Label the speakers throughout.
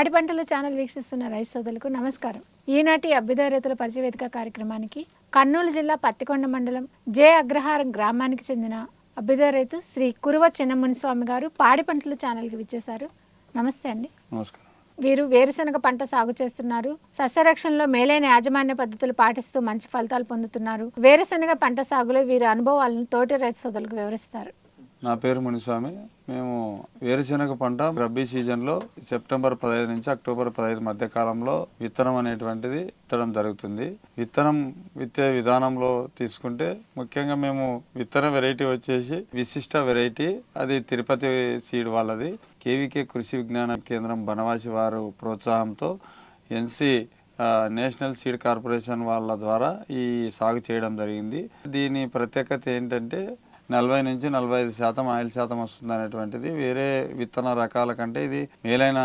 Speaker 1: పాడి పంటల ఛానల్ వీక్షిస్తున్న రైతు సోదరులకు నమస్కారం. ఈనాటి అభ్యుదయ రైతుల పరిచయవేదిక కార్యక్రమానికి కర్నూలు జిల్లా పత్తికొండ మండలం జే అగ్రహారం గ్రామానికి చెందిన అభ్యుదయ రైతు శ్రీ కురువ చిన్నముని స్వామి గారు పాడి పంటల ఛానల్కి విచ్చేశారు. నమస్తే అండి.
Speaker 2: నమస్కారం.
Speaker 1: వీరు వేరుశనగ పంట సాగు చేస్తున్నారు. సస్యరక్షణలో మేలైన యాజమాన్య పద్ధతులు పాటిస్తూ మంచి ఫలితాలు పొందుతున్నారు. వేరుశనగ పంట సాగులో వీరి అనుభవాలను తోటి రైతు సోదరులకు వివరిస్తారు.
Speaker 2: నా పేరు మునిస్వామి. మేము వేరుశనగ పంట రబ్బీ సీజన్లో సెప్టెంబర్ పదహైదు నుంచి అక్టోబర్ పదహైదు మధ్య కాలంలో విత్తనం అనేటువంటిది విత్తడం జరుగుతుంది. విత్తనం విత్తే విధానంలో తీసుకుంటే ముఖ్యంగా మేము విత్తన వెరైటీ వచ్చేసి విశిష్ట వెరైటీ. అది తిరుపతి సీడ్ వాళ్ళది. కేవీకే కృషి విజ్ఞాన కేంద్రం బనవాసి వారు ప్రోత్సాహంతో ఎన్సి నేషనల్ సీడ్ కార్పొరేషన్ వాళ్ళ ద్వారా ఈ సాగు చేయడం జరిగింది. దీని ప్రత్యేకత ఏంటంటే నలభై నుంచి నలభై ఐదు శాతం ఆయిల్ శాతం వస్తుంది అనేటువంటిది వేరే విత్తన రకాల కంటే ఇది మేలైన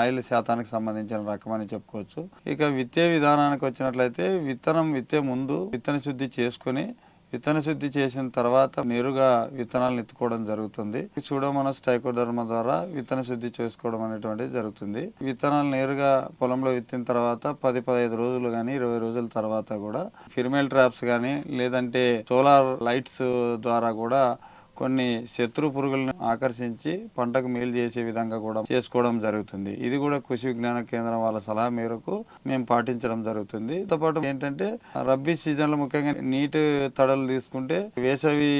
Speaker 2: ఆయిల్ శాతానికి సంబంధించిన రకం అని చెప్పుకోవచ్చు. ఇక విత్తే విధానానికి వచ్చినట్లయితే విత్తనం విత్తే ముందు విత్తన శుద్ధి చేసుకొని విత్తన శుద్ధి చేసిన తర్వాత నేరుగా విత్తనాలను ఎత్తుకోవడం జరుగుతుంది. సూడోమోనస్ టైకోడర్మ ద్వారా విత్తన శుద్ధి చేసుకోవడం అనేటువంటిది జరుగుతుంది. విత్తనాలు నేరుగా పొలంలో విత్తిన తర్వాత పది పదహైదు రోజులు కానీ ఇరవై రోజుల తర్వాత కూడా ఫిర్మేల్ ట్రాప్స్ కానీ లేదంటే సోలార్ లైట్స్ ద్వారా కూడా కొన్ని శత్రు పురుగులను ఆకర్షించి పంటకు మేలు చేసే విధంగా కూడా చేసుకోవడం జరుగుతుంది. ఇది కూడా కృషి విజ్ఞాన కేంద్రం వాళ్ళ సలహా మేరకు మేము పాటించడం జరుగుతుంది. దాంతో పాటు ఏంటంటే రబ్బీ సీజన్లో ముఖ్యంగా నీటి తడలు తీసుకుంటే వేసవి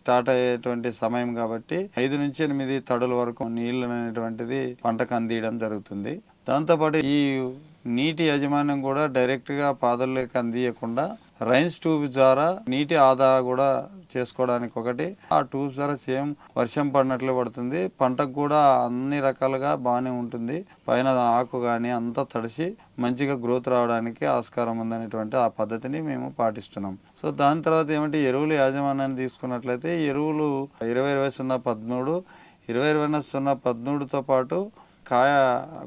Speaker 2: స్టార్ట్ అయ్యేటువంటి సమయం కాబట్టి ఐదు నుంచి ఎనిమిది తడుల వరకు నీళ్ళు అనేటువంటిది పంటకు అందియడం జరుగుతుంది. దాంతోపాటు ఈ నీటి యాజమాన్యం కూడా డైరెక్ట్గా పాదల్లోకి అందియకుండా రైన్స్ ట్యూబ్ ద్వారా నీటి ఆదా కూడా చేసుకోవడానికి ఒకటి ఆ ట్యూబ్స్ ద్వారా సేమ్ వర్షం పడినట్లు పడుతుంది. పంటకు కూడా అన్ని రకాలుగా బాగానే ఉంటుంది. పైన ఆకు కానీ అంతా తడిసి మంచిగా గ్రోత్ రావడానికి ఆస్కారం ఉందనేటువంటి ఆ పద్ధతిని మేము పాటిస్తున్నాం. సో దాని తర్వాత ఏమంటే ఎరువులు యాజమాన్యాన్ని తీసుకున్నట్లయితే ఎరువులు ఇరవై ఇరవై సున్నా పదమూడు ఇరవై ఇరవై సున్నా పదమూడుతో పాటు కాయ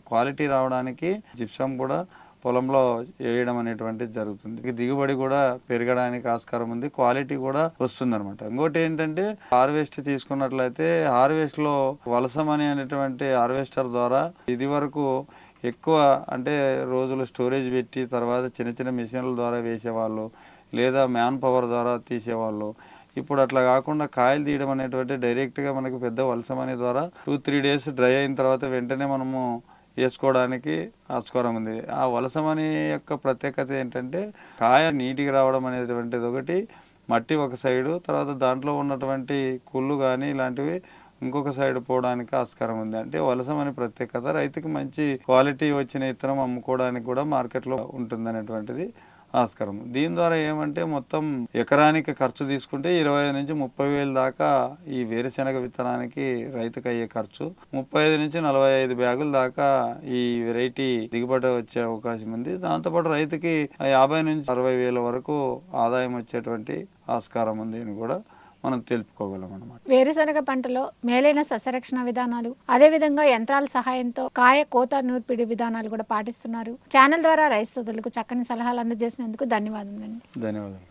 Speaker 2: క్వాలిటీ రావడానికి జిప్సం కూడా పొలంలో వేయడం అనేటువంటిది జరుగుతుంది. దిగుబడి కూడా పెరగడానికి ఆస్కారం ఉంది. క్వాలిటీ కూడా వస్తుంది అనమాట ఇంకోటి ఏంటంటే హార్వెస్ట్ తీసుకున్నట్లయితే హార్వెస్ట్లో వలసమని అనేటువంటి హార్వెస్టర్ ద్వారా ఇది వరకు ఎక్కువ అంటే రోజులు స్టోరేజ్ పెట్టి తర్వాత చిన్న చిన్న మిషన్ల ద్వారా వేసేవాళ్ళు లేదా మ్యాన్ పవర్ ద్వారా తీసేవాళ్ళు. ఇప్పుడు అట్లా కాకుండా కాయలు తీయడం అనేటువంటి డైరెక్ట్గా మనకు పెద్ద వలసమని ద్వారా టూ త్రీ డేస్ డ్రై అయిన తర్వాత వెంటనే మనము వేసుకోవడానికి ఆస్కారం ఉంది. ఆ వలసమని యొక్క ప్రత్యేకత ఏంటంటే కాయ నీటికి రావడం అనేటువంటిది ఒకటి మట్టి ఒక సైడు తర్వాత దాంట్లో ఉన్నటువంటి కుళ్ళు కానీ ఇలాంటివి ఇంకొక సైడ్ పోవడానికి ఆస్కారం ఉంది. అంటే వలసమని ప్రత్యేకత రైతుకి మంచి క్వాలిటీ వచ్చిన ఇత్తనం అమ్ముకోవడానికి కూడా మార్కెట్లో ఉంటుంది అనేటువంటిది ఆస్కారం దీని ద్వారా ఏమంటే మొత్తం ఎకరానికి ఖర్చు తీసుకుంటే ఇరవై ఐదు నుంచి ముప్పై వేలు దాకా ఈ వేరుశెనగ విత్తనానికి రైతుకు అయ్యే ఖర్చు. ముప్పై ఐదు నుంచి నలభై ఐదు బ్యాగుల దాకా ఈ వెరైటీ దిగుబడి వచ్చే అవకాశం ఉంది. దాంతోపాటు రైతుకి యాభై నుంచి అరవై వేల వరకు ఆదాయం వచ్చేటువంటి ఆస్కారం ఉంది అని కూడా మనం తెలుపుకోగలం అనమాట
Speaker 1: వేరుశనగ పంటలో మేలైన సస్యరక్షణ విధానాలు అదే విధంగా యంత్రాల సహాయంతో కాయ కోత నూర్పిడి విధానాలు కూడా పాటిస్తున్నారు. ఛానల్ ద్వారా రైతు సోదరులకు చక్కని సలహాలు అందజేసినందుకు ధన్యవాదములండి.
Speaker 2: ధన్యవాదాలు